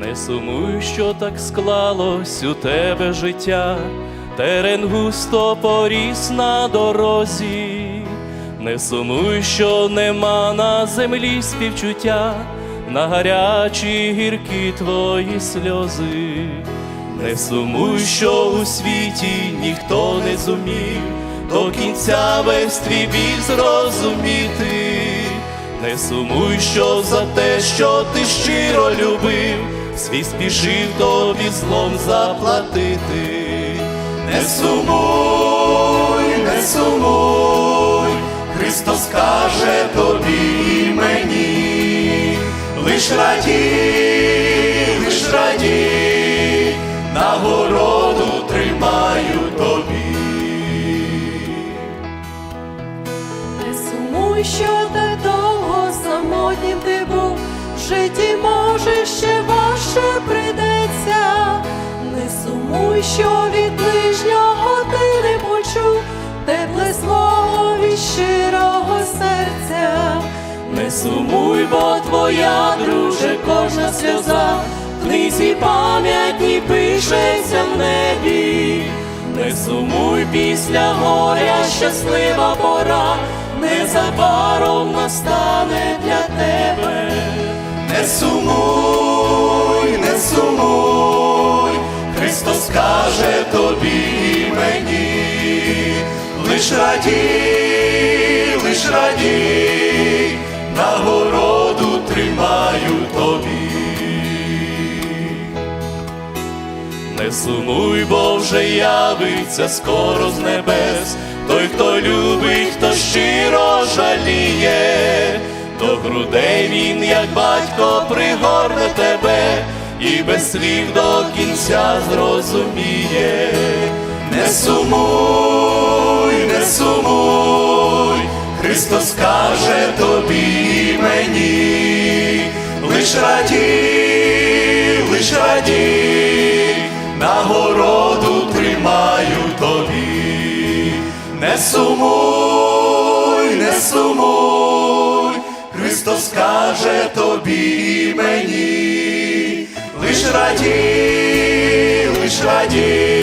Не сумуй, що так склалось у тебе життя, терен густо поріс на дорозі, не сумуй, що нема на землі співчуття, на гарячі гіркі твої сльози, не сумуй, що у світі ніхто не зумів. До кінця весь твій біль зрозуміти. Не сумуй, що за те, що ти щиро любив, свій спішив тобі злом заплатити. Не сумуй, не сумуй, Христос каже тобі і мені, лиш радій, лиш радій, нагороду тримаю тобі. Не сумуй, що житті може ще важче прийдеться. Не сумуй, що від ближнього ти не почув, тепле слово від щирого серця. Не сумуй, бо твоя, друже, кожна сльоза книзі пам'ятні пишеться в небі. Не сумуй після горя, щаслива пора, незабаром настане для тебе. Не сумуй, не сумуй, Христос каже тобі і мені, лиш радій, лиш радій, нагороду тримаю тобі. Не сумуй, бо вже явиться скоро з небес, той, хто любить, хто щиро жаліє, до грудей він, як батько, пригорне тебе і без слів до кінця зрозуміє. Не сумуй, не сумуй, Христос каже тобі і мені, лиш радій, лиш радій, нагороду тримаю тобі. Не сумуй, не сумуй, Христос каже тобі і мені, лиш раді, лиш нагороду